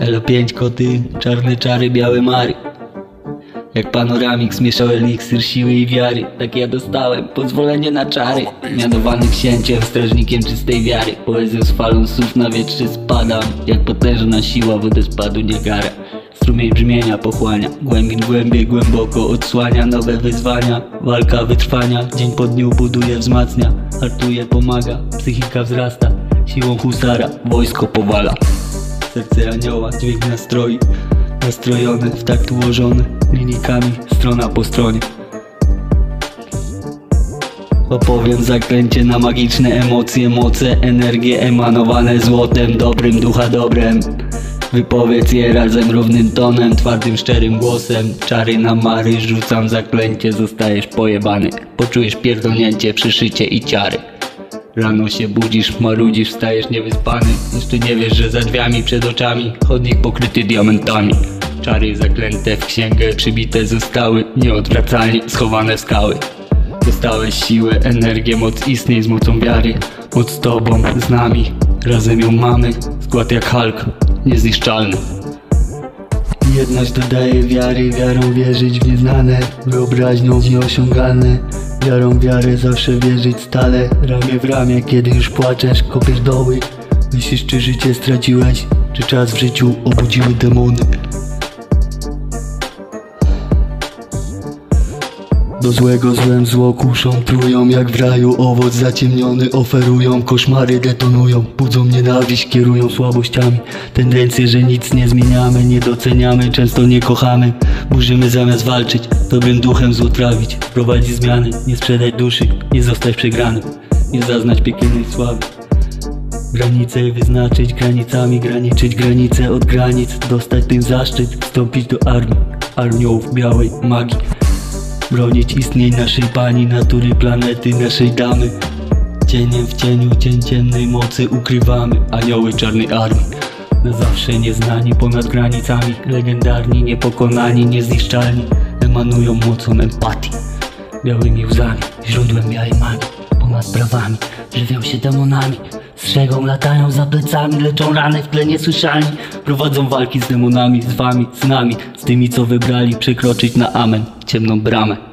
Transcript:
Elo5 koty, czarne czary, białe mary Jak panoramik zmieszał eliksir siły i wiary Tak ja dostałem pozwolenie na czary. Mianowany księciem, strażnikiem czystej wiary. Poezją z falą słów na wietrze spadam. Jak potężna siła wodespadu nie gara. Strumień brzmienia pochłania Głębin głębiej głęboko odsłania Nowe wyzwania, walka wytrwania Dzień po dniu buduje, wzmacnia. Hartuje, pomaga, psychika wzrasta Siłą husara, wojsko powala Serce anioła, dźwięk nastroi Nastrojony, w takt ułożony Linijkami, strona po stronie Opowiem zaklęcie na magiczne emocje, moce, energie emanowane złotem, dobrym ducha dobrem. Wypowiedz je razem równym tonem, twardym, szczerym głosem. Czary na mary, rzucam zaklęcie, zostajesz pojebany. Poczujesz pierdolnięcie, przyszycie i ciary. Rano się budzisz, marudzisz, wstajesz niewyspany. Jeszcze nie wiesz, że za drzwiami przed oczami Chodnik pokryty diamentami. Czary zaklęte w księgę przybite zostały Nieodwracalnie schowane w skały. Dostałeś siłę, energię, moc istnień z mocą wiary. Moc z tobą, z nami, razem ją mamy. Skład jak Hulk, niezniszczalny Jedność dodaje wiary, wiarą wierzyć w nieznane. Wyobraźnią w nieosiągalne Wiarą wiarę zawsze wierzyć stale. Ramię w ramię, kiedy już płaczesz, kopiesz doły. Myślisz czy życie straciłeś, czy czas w życiu obudziły demony Do złego złem zło kuszą, trują jak w raju Owoc zaciemniony oferują, koszmary detonują Budzą nienawiść, kierują słabościami. Tendencje, że nic nie zmieniamy, nie doceniamy Często nie kochamy, burzymy zamiast walczyć Dobrym duchem zło trawić, prowadzi zmiany Nie sprzedać duszy, nie zostać przegranym Nie zaznać piekielnej sławy. Granice wyznaczyć, granicami graniczyć Granice od granic, dostać ten zaszczyt Wstąpić do armii, armiołów białej magii Bronić istnień naszej pani, natury, planety, naszej damy. Cieniem w cieniu, cień ciemnej mocy ukrywamy. Anioły czarnej armii Na zawsze nieznani ponad granicami. Legendarni, niepokonani, niezniszczalni Emanują mocą empatii. Białymi łzami, źródłem białej magii. Ponad prawami, żywią się demonami. Strzegą, latają za plecami Leczą rany w tle niesłyszalni. Prowadzą walki z demonami, z wami, z nami. Z tymi co wybrali przekroczyć na amen Ciemną bramę